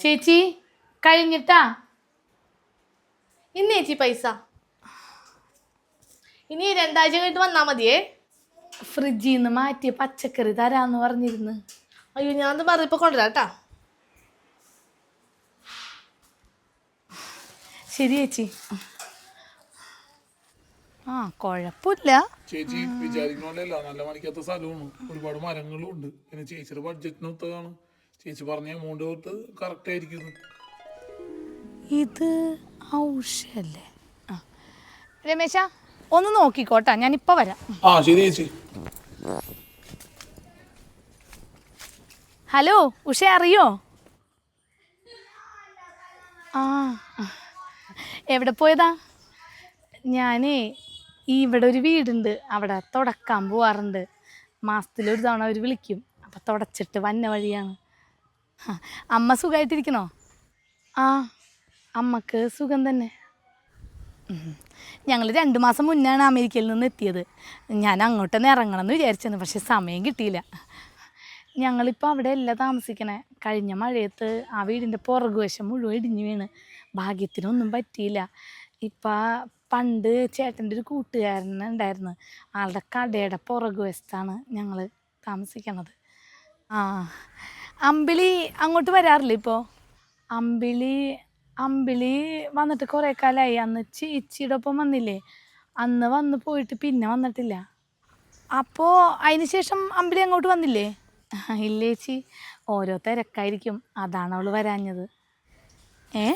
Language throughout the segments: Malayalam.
ചേച്ചി കഴിഞ്ഞിട്ടാ? ഇന്ന് ചേച്ചി പൈസ. ഇനി രണ്ടാഴ്ച കഴിഞ്ഞിട്ട് വന്നാ മതിയേ. ഫ്രിഡ്ജിൽ നിന്ന് മാറ്റിയ പച്ചക്കറി തരാന്ന് പറഞ്ഞിരുന്നു. അയ്യോ ഞാൻ അത് പറഞ്ഞപ്പോ കൊണ്ടുവരാം കേട്ടാ. ശരി ചേച്ചി. കുഴപ്പമില്ല. ചേച്ചി വിചാരിക്കണല്ലോ നല്ല മണിക്കാത്ത സ്ഥലമാണ്. ഒരുപാട് മരങ്ങളും ഉണ്ട്. പിന്നെ ചേച്ചിയുടെ ബഡ്ജറ്റിനൊത്തതാണ് ചേച്ചി പറഞ്ഞ എമൗണ്ട് കൊടുത്ത് കറക്റ്റ് ആയിരിക്കും ഇത്. ഔഷല്ലേ രമേശ ഒന്ന് നോക്കിക്കോട്ടാ. ഞാനിപ്പോൾ വരാം. ആ ശരി ചേച്ചി. ഹലോ ഉഷ അറിയോ? ആ. എവിടെ പോയതാ? ഞാനേ ഈ ഇവിടെ ഒരു വീടുണ്ട്. അവിടെ തുടക്കാൻ പോവാറുണ്ട്. മാസത്തിലൊരു തവണ അവർ വിളിക്കും. അപ്പം തുടച്ചിട്ട് വന്ന വഴിയാണ്. അമ്മ സുഖമായിട്ടിരിക്കണോ ആ അമ്മയ്ക്ക് സുഖം തന്നെ. ഞങ്ങൾ രണ്ട് മാസം മുന്നാണ് അമേരിക്കയിൽ നിന്ന് എത്തിയത്. ഞാൻ അങ്ങോട്ടൊന്ന് ഇറങ്ങണം എന്ന് വിചാരിച്ചത് പക്ഷെ സമയം കിട്ടിയില്ല. ഞങ്ങളിപ്പോൾ അവിടെ അല്ല താമസിക്കണേ. കഴിഞ്ഞ മഴയത്ത് ആ വീടിന്റെ പുറകുവശം മുഴുവൻ ഇടിഞ്ഞു വീണ്. ഭാഗ്യത്തിനൊന്നും പറ്റിയില്ല. ഇപ്പം പണ്ട് ചേട്ടന്റെ ഒരു കൂട്ടുകാരൻ ഉണ്ടായിരുന്നു. ആളുടെ കടയുടെ പുറകുവശത്താണ് ഞങ്ങൾ താമസിക്കണത്. ആ അമ്പിളി അങ്ങോട്ട് വരാറില്ല ഇപ്പോൾ അമ്പിളി അമ്പിളി വന്നിട്ട് കുറേ കാലമായി അന്ന് ചേച്ചിയുടെ ഒപ്പം വന്നില്ലേ? അന്ന് വന്ന് പോയിട്ട് പിന്നെ വന്നിട്ടില്ല. അപ്പോൾ അതിന് ശേഷം അമ്പിളി അങ്ങോട്ട് വന്നില്ലേ? ഇല്ലേച്ചി ഓരോ തിരക്കായിരിക്കും. അതാണ് അവൾ വരാഞ്ഞത്. ഏ?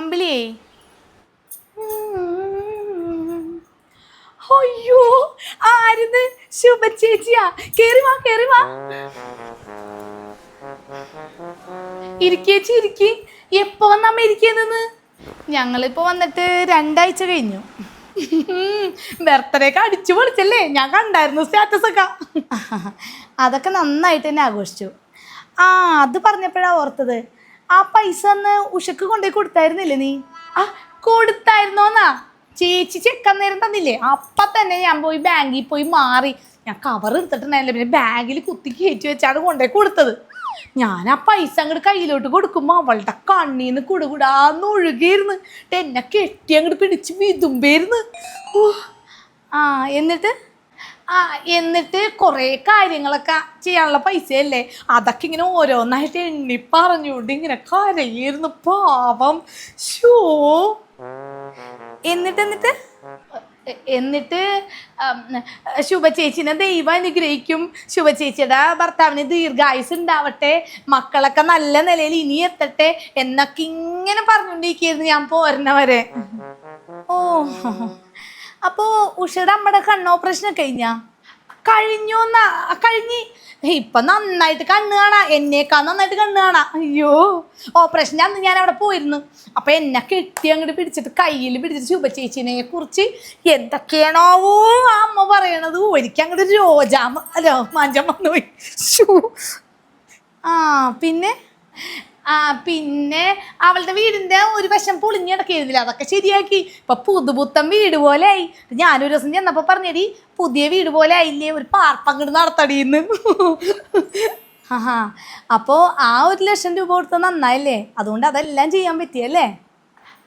അമ്പിളിയേ. അയ്യോ ആരുന്ന്? ശുഭ ചേച്ചിയാ. കേറി വാ കേറി വാ. ഇരിക്കേച്ചി ഇരിക്കി. എപ്പോ വന്ന അമേരിക്കയിൽ നിന്ന്? ഞങ്ങളിപ്പോ വന്നിട്ട് രണ്ടാഴ്ച കഴിഞ്ഞു. ബർത്ത്ഡേക്ക് അടിച്ചു പൊളിച്ചല്ലേ? ഞാൻ കണ്ടായിരുന്നു സ്റ്റാറ്റസ് ഒക്കെ. അതൊക്കെ നന്നായിട്ട് തന്നെ ആഘോഷിച്ചു. ആ അത് പറഞ്ഞപ്പോഴാ ഓർത്തത്. ആ പൈസ അന്ന് ഉഷക്ക് കൊണ്ടുപോയി കൊടുത്തായിരുന്നില്ലേ നീ? ആ കൊടുത്തായിരുന്നോന്നാ. ചേച്ചി ചെക്ക് നേരം തന്നില്ലേ? അപ്പൊ തന്നെ ഞാൻ പോയി ബാങ്കിൽ പോയി മാറി. ഞാൻ കവർ എടുത്തിട്ടുണ്ടായില്ല പിന്നെ ബാഗിൽ കുത്തി കയറ്റി വെച്ചാണ് കൊണ്ടുപോയി കൊടുത്തത്. ഞാൻ ആ പൈസ അങ്ങോട്ട് കയ്യിലോട്ട് കൊടുക്കുമ്പോൾ അവളുടെ കണ്ണീന്ന് കുടുകുടാന്ന് ഒഴുകിയിരുന്നു. എന്നെ കെട്ടി അങ്ങോട്ട് പിടിച്ച് വിതുമ്പായിരുന്നു. ഓ. ആ എന്നിട്ട്? ആ എന്നിട്ട് കുറേ കാര്യങ്ങളൊക്കെ ചെയ്യാനുള്ള പൈസയല്ലേ? അതൊക്കെ ഇങ്ങനെ ഓരോന്നായിട്ട് എണ്ണി പറഞ്ഞുകൊണ്ട് ഇങ്ങനെ കരയിരുന്നു പാവം. ഷോ എന്നിട്ട് എന്നിട്ട്? എന്നിട്ട് ശുഭചേച്ചിനെ ശുഭ ചേച്ചിനെ ദൈവം അനുഗ്രഹിക്കും. ശുഭ ചേച്ചിയുടെ ഭർത്താവിന് ദീർഘായുസ് ഉണ്ടാവട്ടെ. മക്കളൊക്കെ നല്ല നിലയിൽ ഇനി എത്തട്ടെ എന്നൊക്കെ ഇങ്ങനെ പറഞ്ഞുകൊണ്ടിരിക്കുന്നു ഞാൻ പോരുന്നവരെ. വരെ ഓ. അപ്പോ ഉഷയുടെ അമ്മയുടെ കണ്ണ് ഓപ്പറേഷൻ കഴിഞ്ഞാ? കഴിഞ്ഞു. കഴിഞ്ഞി ഇപ്പൊ നന്നായിട്ട് കണ്ണ് കാണാ. എന്നേക്കാൾ നന്നായിട്ട് കണ്ണ് കാണാ. അയ്യോ ഓപ്പറേഷൻ അന്ന് ഞാൻ അവിടെ പോയിരുന്നു. അപ്പൊ എന്നെ കെട്ടി അങ്ങോട്ട് പിടിച്ചിട്ട് കയ്യിൽ പിടിച്ചിട്ട് ശുഭ ചേച്ചിനെ കുറിച്ച് എന്തൊക്കെയാണോ ആ അമ്മ പറയണത്. ഒരിക്കൽ അങ്ങോട്ട് രോജാമ രോമാഞ്ചം വന്നുപോയി ശൂ. ആ പിന്നെ? പിന്നെ അവളുടെ വീടിന്റെ ഒരു വശം പൊളിഞ്ഞിടക്കിയിരുന്നില്ല അതൊക്കെ ശരിയാക്കി. ഇപ്പൊ പുതുപുത്തൻ വീട് പോലെ ആയി. ഞാനൊരു ദിവസം ചെന്നപ്പോ പറഞ്ഞടി പുതിയ വീട് പോലെ ആയില്ലേ? ഒരു പാർപ്പങ്ങട് നടത്തടിയെന്ന് ആഹാ. അപ്പോ ആ ഒരു ലക്ഷം രൂപ കൊടുത്ത നന്നായില്ലേ? അതുകൊണ്ട് അതെല്ലാം ചെയ്യാൻ പറ്റിയല്ലേ?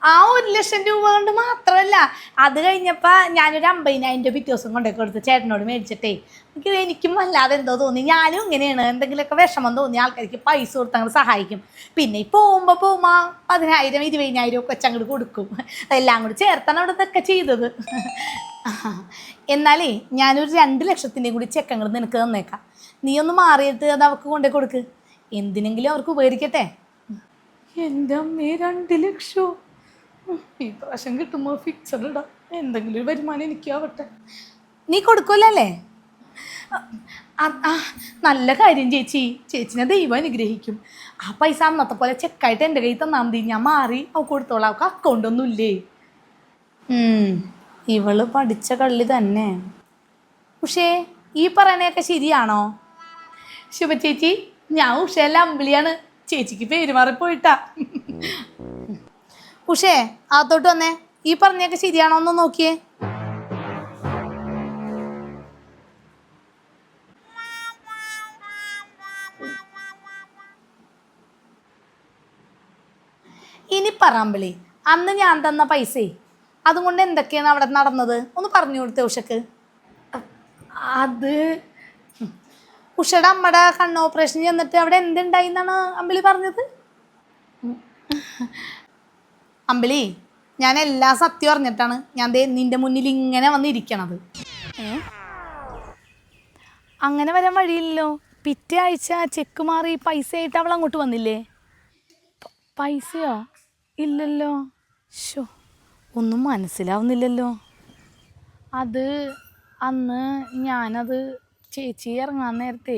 ആ ഒരു ലക്ഷം രൂപ കൊണ്ട് മാത്രമല്ല അത് കഴിഞ്ഞപ്പോൾ ഞാനൊരു അമ്പതിനായിരം രൂപ ദിവസം കൊണ്ടേ കൊടുത്ത് ചേട്ടനോട് മേടിച്ചിട്ടേ. എനിക്ക് എനിക്കും വല്ലാതെ എന്തോ തോന്നി. ഞാനും ഇങ്ങനെയാണ്. എന്തെങ്കിലുമൊക്കെ വിഷമം തോന്നി ആൾക്കാർക്ക് പൈസ കൊടുത്ത് അങ്ങോട്ട് സഹായിക്കും. പിന്നെ ഈ പോകുമ്പോൾ പോകുമ്പോൾ പതിനായിരം ഇരുപതിനായിരം ഒക്കെ അങ്ങോട്ട് കൊടുക്കും. എല്ലാം കൂടി ചേർത്താണ് അവിടെ ഇതൊക്കെ ചെയ്തത്. എന്നാലേ ഞാനൊരു രണ്ട് ലക്ഷത്തിന്റെയും കൂടി ചെക്കങ്ങൾ നിനക്ക് തന്നേക്കാം. നീ ഒന്ന് മാറിയിട്ട് അത് അവർക്ക് കൊണ്ടേ കൊടുക്ക്. എന്തിനെങ്കിലും അവർക്ക് ഉപകരിക്കട്ടെ. എന്റെ അമ്മേ രണ്ട് ലക്ഷോ? ഈ പ്രാവശ്യം കിട്ടുമ്പോൾ ഫിക്സഡ് ഇടാം എന്തെങ്കിലും ഒരു വരുമാനം എനിക്കാവട്ടെ. നീ കൊടുക്കൂലല്ലേ നല്ല കാര്യം ചേച്ചി. ചേച്ചിനെ ദൈവം അനുഗ്രഹിക്കും. ആ പൈസ അന്നത്തെ പോലെ ചെക്കായിട്ട് എന്റെ കയ്യിൽ തന്നാൽ മതി. ഞാൻ മാറി അവ കൊടുത്തോളാം. അവൾക്ക് അക്കൗണ്ട് ഒന്നും ഇല്ലേ? ഇവൾ പഠിച്ച കള്ളി തന്നെ. ഉഷേ ഈ പറയണയൊക്കെ ശരിയാണോ? ശുഭ ചേച്ചി ഞാൻ ഉഷയല്ല അമ്പിളിയാണ്. ചേച്ചിക്ക് പേര് മാറിപ്പോയിട്ടാ ഉഷേ അകത്തോട്ട് വന്നേ. ഈ പറഞ്ഞൊക്കെ ശരിയാണോ ഒന്ന് നോക്കിയേ. ഇനി പറമ്പിളി അന്ന് ഞാൻ തന്ന പൈസേ അതുകൊണ്ട് എന്തൊക്കെയാണ് അവിടെ നടന്നത്? ഒന്ന് പറഞ്ഞു കൊടുത്തേ ഉഷക്ക്. അത് ഉഷയുടെ അമ്മയുടെ കണ്ണ് ഓപ്പറേഷൻ ചെന്നിട്ട് അവിടെ എന്തുണ്ടായി എന്നാണ് അമ്പിളി പറഞ്ഞത്? അമ്പിളി ഞാൻ എല്ലാ സത്യം അറിഞ്ഞിട്ടാണ് ഞാൻ ദേ നിന്റെ മുന്നിൽ ഇങ്ങനെ വന്നിരിക്കണത്. ഏ? അങ്ങനെ വരാൻ വഴിയില്ലല്ലോ. പിറ്റേ ആഴ്ച ചെക്ക് മാറി പൈസ ആയിട്ട് അവൾ അങ്ങോട്ട് വന്നില്ലേ? പൈസയോ? ഇല്ലല്ലോ. ഷോ ഒന്നും മനസ്സിലാവുന്നില്ലല്ലോ. അത് അന്ന് ഞാനത് ചേച്ചി ഇറങ്ങാൻ നേരത്തെ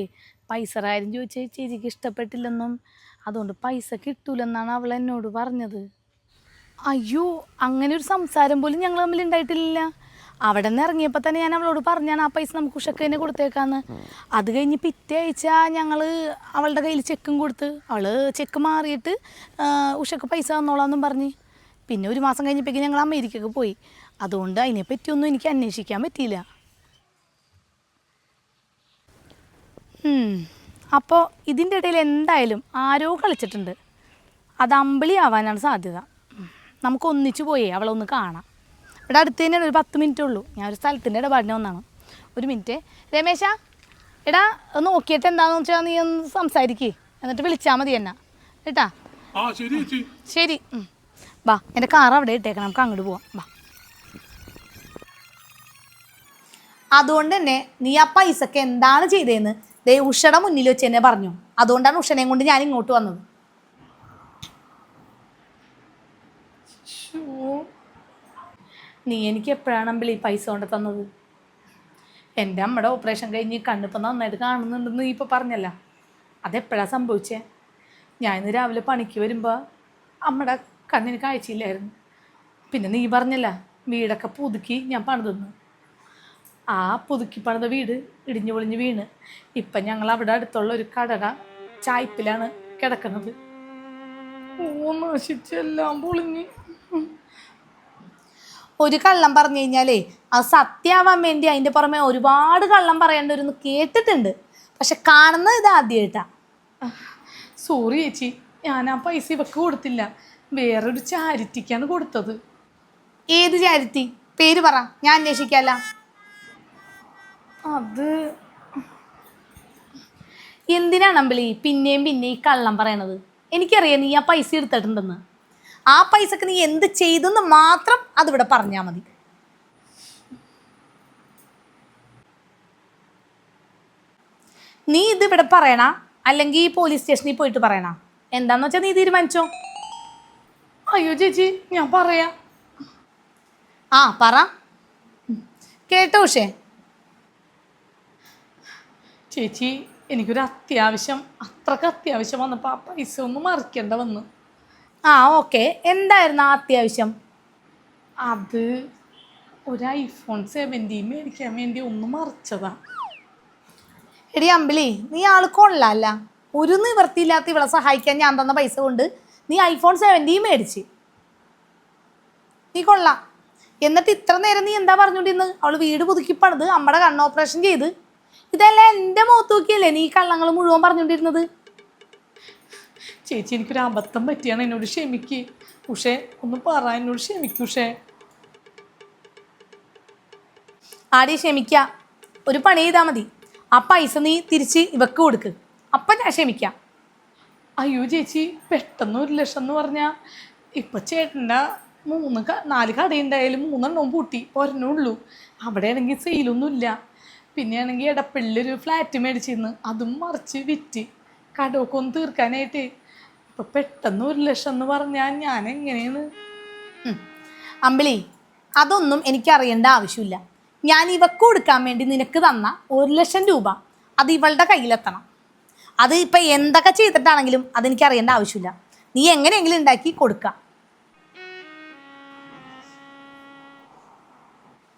പൈസ കാര്യം ചോദിച്ചാൽ ചേച്ചിക്ക് ഇഷ്ടപ്പെട്ടില്ലെന്നും അതുകൊണ്ട് പൈസ കിട്ടൂലെന്നാണ് അവൾ എന്നോട് പറഞ്ഞത്. അയ്യോ അങ്ങനെ ഒരു സംസാരം പോലും ഞങ്ങൾ തമ്മിൽ ഉണ്ടായിട്ടില്ല. അവിടെ നിന്ന് ഇറങ്ങിയപ്പോൾ തന്നെ ഞാൻ അവളോട് പറഞ്ഞാണ് ആ പൈസ നമുക്ക് ഉഷക്ക് തന്നെ കൊടുത്തേക്കാന്ന്. അത് കഴിഞ്ഞ് പിറ്റേ ആഴ്ച ഞങ്ങൾ അവളുടെ കയ്യിൽ ചെക്കും കൊടുത്ത് അവൾ ചെക്ക് മാറിയിട്ട് ഉഷക്ക് പൈസ തന്നോളാന്നും പറഞ്ഞ്. പിന്നെ ഒരു മാസം കഴിഞ്ഞപ്പോഴേക്കും ഞങ്ങൾ അമേരിക്കക്ക് പോയി. അതുകൊണ്ട് അതിനെപ്പറ്റിയൊന്നും എനിക്ക് അന്വേഷിക്കാൻ പറ്റിയില്ല. അപ്പോൾ ഇതിന്റെ ഇടയിൽ എന്തായാലും ആരോ കളിച്ചിട്ടുണ്ട്. അത് അമ്പിളി ആവാനാണ് സാധ്യത. നമുക്ക് ഒന്നിച്ചു പോയേ അവളെ ഒന്ന് കാണാം. ഇവിടെ അടുത്ത് തന്നെയാണ് ഒരു പത്ത് മിനിറ്റ് ഉള്ളൂ. ഞാൻ ഒരു സ്ഥലത്തിന്റെ ഇടപാടിന് ഒന്നാണ് ഒരു മിനിറ്റ് രമേശ എടാ ഒന്ന് നോക്കിയിട്ട് എന്താണെന്ന് വെച്ചാൽ നീ ഒന്ന് സംസാരിക്കേ. എന്നിട്ട് വിളിച്ചാൽ മതി എന്നാ. കേട്ടാ? ആ ശരി ബാ ശരി. വാ എന്റെ കാർ അവിടെ ഇട്ടേക്കണം. നമുക്ക് അങ്ങോട്ട് പോവാം. വാ അതുകൊണ്ട് തന്നെ നീ ആ പൈസക്ക് എന്താണ് ചെയ്തതെന്ന് ദേ ഉഷയുടെ മുന്നിൽ വെച്ച് എന്നെ പറഞ്ഞു. അതുകൊണ്ടാണ് ഉഷനെയും കൊണ്ട് ഞാൻ ഇങ്ങോട്ട് വന്നത്. നീ എനിക്ക് എപ്പോഴാണ് ഈ പൈസ കൊണ്ട് തന്നത്? എന്റെ അമ്മയുടെ ഓപ്പറേഷൻ കഴിഞ്ഞ് കണ്ണിപ്പോൾ നന്നായിട്ട് കാണുന്നുണ്ടെന്ന് നീ ഇപ്പോൾ പറഞ്ഞല്ല. അതെപ്പോഴാണ് സംഭവിച്ചേ? ഞാൻ ഇന്ന് രാവിലെ പണിക്ക് വരുമ്പോൾ അമ്മയുടെ കണ്ണിന് കാഴ്ചയില്ലായിരുന്നു. പിന്നെ നീ പറഞ്ഞല്ല വീടൊക്കെ പുതുക്കി ഞാൻ പണിതെന്ന്. ആ പുതുക്കി പണിത വീട് ഇടിഞ്ഞു പൊളിഞ്ഞ് വീണ്. ഇപ്പം ഞങ്ങൾ അവിടെ അടുത്തുള്ള ഒരു കടട ചായ്പിലാണ് കിടക്കുന്നത്. ഓ നശിച്ചെല്ലാം പൊളിഞ്ഞ്. ഒരു കള്ളം പറഞ്ഞു കഴിഞ്ഞാലേ അത് സത്യമാവാൻ വേണ്ടി അതിന്റെ പുറമെ ഒരുപാട് കള്ളം പറയേണ്ടവരൊന്ന് കേട്ടിട്ടുണ്ട്. പക്ഷെ കാണുന്നത് ഇത് ആദ്യമായിട്ടാ സോറി ചേച്ചി ഞാൻ ആ പൈസ ഇവക്ക് കൊടുത്തില്ല. വേറൊരു ചാരിറ്റിക്കാണ് കൊടുത്തത്. ഏത് ചാരിറ്റി? പേര് പറ ഞാൻ അന്വേഷിക്കാല്ല. അത് എന്തിനാണ് അമ്പിളി പിന്നെയും പിന്നെയും ഈ കള്ളം പറയണത്? എനിക്കറിയാം നീ ആ പൈസ എടുത്തിട്ടുണ്ടെന്ന്. ആ പൈസക്ക് നീ എന്ത് ചെയ്തെന്ന് മാത്രം അതിവിടെ പറഞ്ഞാൽ മതി. നീ ഇതിവിടെ ഇവിടെ പറയണ അല്ലെങ്കിൽ ഈ പോലീസ് സ്റ്റേഷനിൽ പോയിട്ട് പറയണ? എന്താന്ന് വെച്ചാൽ നീ തീരുമാനിച്ചോ? അയ്യോ ചേച്ചി ഞാൻ പറയാ. ആ പറ. കേട്ടോ ഉഷേ. ചേച്ചി എനിക്കൊരു അത്യാവശ്യം അത്രയ്ക്ക് അത്യാവശ്യം വന്നപ്പോൾ ആ പൈസ ഒന്ന് മറിക്കേണ്ട വന്നു. ആ ഓക്കെ എന്തായിരുന്നു ആ അത്യാവശ്യം അത് ഒരു ഐഫോൺ സെവന്റീൻ മേടിക്കാൻ വേണ്ടി ഒന്ന് മറിച്ചതാ. എടി അമ്പിളി നീ ആൾ കൊള്ളാല്ല. ഒരു നിവൃത്തിയില്ലാത്ത ഇവളെ സഹായിക്കാൻ ഞാൻ തന്ന പൈസ കൊണ്ട് നീ ഐഫോൺ സെവന്റീൻ മേടിച്ച്. നീ കൊള്ളാം. എന്നിട്ട് ഇത്ര നേരം നീ എന്താ പറഞ്ഞുകൊണ്ടിരുന്നത് അവൾ വീട് പുതുക്കി പണിത് നമ്മുടെ കണ്ണ് ഓപ്പറേഷൻ ചെയ്ത്. ഇതെല്ലാം എന്റെ മുഖത്ത് നോക്കിയല്ലേ നീ കള്ളങ്ങൾ മുഴുവൻ പറഞ്ഞോണ്ടിരുന്നത്? ചേച്ചി എനിക്കൊരു അബദ്ധം പറ്റിയാണ്. എന്നോട് ക്ഷമിക്ക്. ഉഷേ ഒന്ന് പറ. എന്നോട് ക്ഷമിക്കൂ ഉഷേ. ആടി ക്ഷമിക്ക. ഒരു പണി ചെയ്താൽ മതി. ആ പൈസ നീ തിരിച്ച് ഇവക്ക് കൊടുക്ക്. അപ്പം ഞാൻ ക്ഷമിക്കാം. അയ്യോ ചേച്ചി പെട്ടെന്ന് ഒരു ലക്ഷം എന്ന് പറഞ്ഞാൽ ഇപ്പം ചേട്ടന്റെ മൂന്ന് നാല് കടയുണ്ടായാലും മൂന്നെണ്ണവും പൂട്ടി. ഒരെണ്ണുള്ളൂ അവിടെ ആണെങ്കിൽ സെയിലൊന്നുമില്ല പിന്നെ ആണെങ്കിൽ ഇടപ്പള്ളിലൊരു ഫ്ലാറ്റ് മേടിച്ചിരുന്നു. അതും മറിച്ച് വിറ്റ്. കടമൊക്കെ ഒന്ന് തീർക്കാനായിട്ട് ഇപ്പം പെട്ടെന്ന് ഒരു ലക്ഷം എന്ന് പറഞ്ഞാൽ ഞാൻ എങ്ങനെയാണ്. അമ്പിളി അതൊന്നും എനിക്കറിയേണ്ട ആവശ്യമില്ല. ഞാൻ ഇവക്ക് കൊടുക്കാൻ വേണ്ടി നിനക്ക് തന്ന ഒരു ലക്ഷം രൂപ അത് ഇവളുടെ കയ്യിലെത്തണം. അത് ഇപ്പം എന്തൊക്കെ ചെയ്തിട്ടാണെങ്കിലും അതെനിക്ക് അറിയേണ്ട ആവശ്യമില്ല. നീ എങ്ങനെയെങ്കിലും ഉണ്ടാക്കി കൊടുക്കുക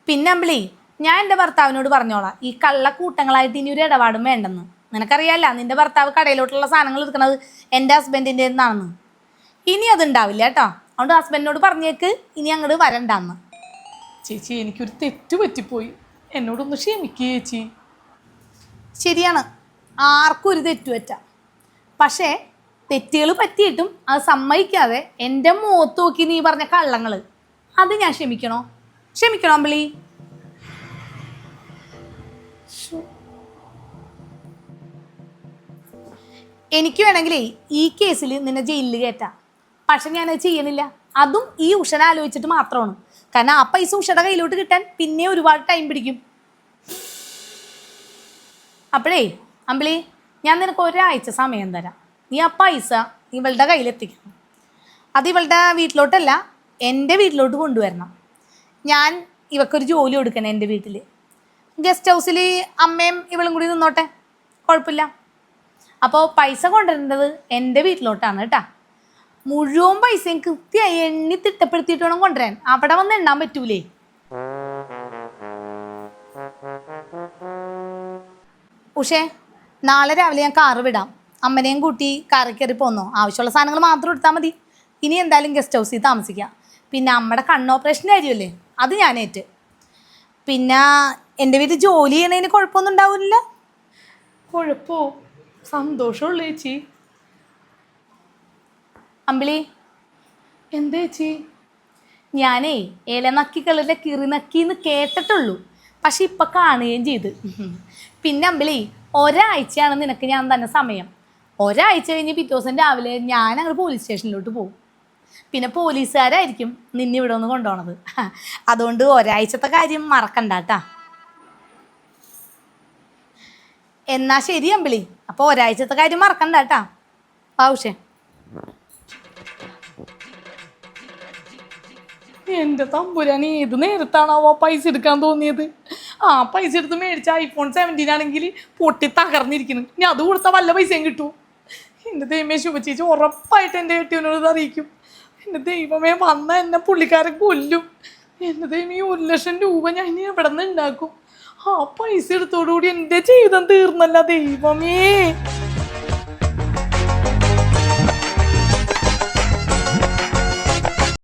പിന്നെ അമ്പിളി ഞാൻ എന്റെ ഭർത്താവിനോട് പറഞ്ഞോളാം. ഈ കള്ളക്കൂട്ടങ്ങളായിട്ട് ഇനി ഒരു ഇടപാടും വേണ്ടെന്ന്. നിനക്കറിയാല്ല നിന്റെ ഭർത്താവ് കടയിലോട്ടുള്ള സാധനങ്ങൾ എടുക്കുന്നത് എന്റെ ഹസ്ബൻഡിന്റെ നിന്നാണെന്ന് ഇനി അത് ഉണ്ടാവില്ല കേട്ടോ. അതുകൊണ്ട് ഹസ്ബൻഡിനോട് പറഞ്ഞേക്ക് ഇനി അങ്ങോട്ട് വരണ്ടെന്ന്. ചേച്ചി എനിക്കൊരു തെറ്റ് പറ്റിപ്പോയി. എന്നോടൊന്ന് ക്ഷമിക്കുക ചേച്ചി. ശരിയാണ്. ആർക്കും ഒരു തെറ്റ് പറ്റാം. പക്ഷേ തെറ്റുകൾ പറ്റിയിട്ടും അത് സമ്മതിക്കാതെ എന്റെ മുഖത്ത് നോക്കി നീ പറഞ്ഞ കള്ളങ്ങൾ അത് ഞാൻ ക്ഷമിക്കണോ? ക്ഷമിക്കണോ അമ്പിളി? എനിക്ക് വേണമെങ്കിലേ ഈ കേസിൽ നിന്നെ ജയിലിൽ കയറ്റാം പക്ഷെ അത് ചെയ്യണില്ല. അതും ഈ ഉഷന ആലോചിച്ചിട്ട് മാത്രമാണ്. കാരണം ആ പൈസ ഉഷയുടെ കയ്യിലോട്ട് കിട്ടാൻ പിന്നെ ഒരുപാട് ടൈം പിടിക്കും. അപ്പോഴേ അമ്പിളി ഞാൻ നിനക്ക് ഒരാഴ്ച സമയം തരാം. നീ ആ പൈസ ഇവളുടെ കയ്യിലെത്തിക്കണം അത് ഇവളുടെ വീട്ടിലോട്ടല്ല എന്റെ വീട്ടിലോട്ട് കൊണ്ടുവരണം. ഞാൻ ഇവക്കൊരു ജോലി കൊടുക്കണം എന്റെ വീട്ടിൽ ഗസ്റ്റ് ഹൗസിൽ അമ്മയും ഇവളും കൂടി നിന്നോട്ടെ? കുഴപ്പമില്ല. അപ്പോൾ പൈസ കൊണ്ടുവരേണ്ടത് എന്റെ വീട്ടിലോട്ടാണ് കേട്ടാ. മുഴുവൻ പൈസയും കൃത്യമായി എണ്ണി തിട്ടപ്പെടുത്തിയിട്ട് വേണം കൊണ്ടുവരാൻ. അവിടെ വന്ന് എണ്ണാൻ പറ്റൂലേ? ഉഷേ നാളെ രാവിലെ ഞാൻ കാറ് വിടാം. അമ്മനെയും കൂട്ടി കാറ് കയറി പോന്നോ? ആവശ്യമുള്ള സാധനങ്ങൾ മാത്രം എടുത്താൽ മതി. ഇനി എന്തായാലും ഗസ്റ്റ് ഹൗസിൽ താമസിക്കാം. പിന്നെ അമ്മയുടെ കണ്ണ് ഓപ്പറേഷൻ കാര്യമല്ലേ അത് ഞാനേറ്റ്. പിന്നെ എന്റെ വീട്ടിൽ ജോലി ചെയ്യണതിന് കുഴപ്പമൊന്നും ഉണ്ടാവില്ല കുഴപ്പമോ? സന്തോഷമുള്ളൂ ചേച്ചി. അമ്പിളി. എന്താ ചേച്ചി? ഞാനേ ഏല കിറിനക്കിന്ന് കിറി നക്കിന്ന് കേട്ടിട്ടുള്ളൂ. പക്ഷെ ഇപ്പൊ കാണുകയും ചെയ്ത്. പിന്നെ അമ്പിളി ഒരാഴ്ചയാണ് നിനക്ക് ഞാൻ തന്നെ സമയം. ഒരാഴ്ച കഴിഞ്ഞ് പിറ്റേ ദിവസം രാവിലെ ഞാൻ അങ്ങോട്ട് പോലീസ് സ്റ്റേഷനിലോട്ട് പോകും പിന്നെ പോലീസുകാരായിരിക്കും നിന്നെ ഇവിടെ ഒന്ന് കൊണ്ടുപോണത്. അതുകൊണ്ട് ഒരാഴ്ചത്തെ കാര്യം മറക്കണ്ട കേട്ടാ. എന്നാ ശരി അമ്പിളി. അപ്പൊ ഒരാഴ്ചത്തെ കാര്യം മറക്കണ്ട കേട്ടാ. ആവശ്യം എന്റെ തമ്പുരാൻ ഏത് നേരത്താണാവോ പൈസ എടുക്കാൻ തോന്നിയത്? ആ പൈസ എടുത്ത് മേടിച്ച ഐഫോൺ സെവന്റീൻ ആണെങ്കിൽ പൊട്ടി തകർന്നിരിക്കുന്നു. ഇനി അത് കൊടുത്താൽ വല്ല പൈസയും കിട്ടുമോ എന്റെ ദൈവമേ ശുഭചേച്ചി ഉറപ്പായിട്ട് എന്റെ കെട്ടിയവനോട് ഇത് അറിയിക്കും. എന്റെ ദൈവമേ വന്ന എന്നെ പുള്ളിക്കാരെ കൊല്ലും. എന്റെ ദൈവം ഈ ഒരു ലക്ഷം രൂപ ഞാൻ ഇനി എവിടെ നിന്ന് ഉണ്ടാക്കും? ആ പൈസ എടുത്തോടുകൂടി എന്റെ ജീവിതം തീർന്നല്ല ദൈവമേ.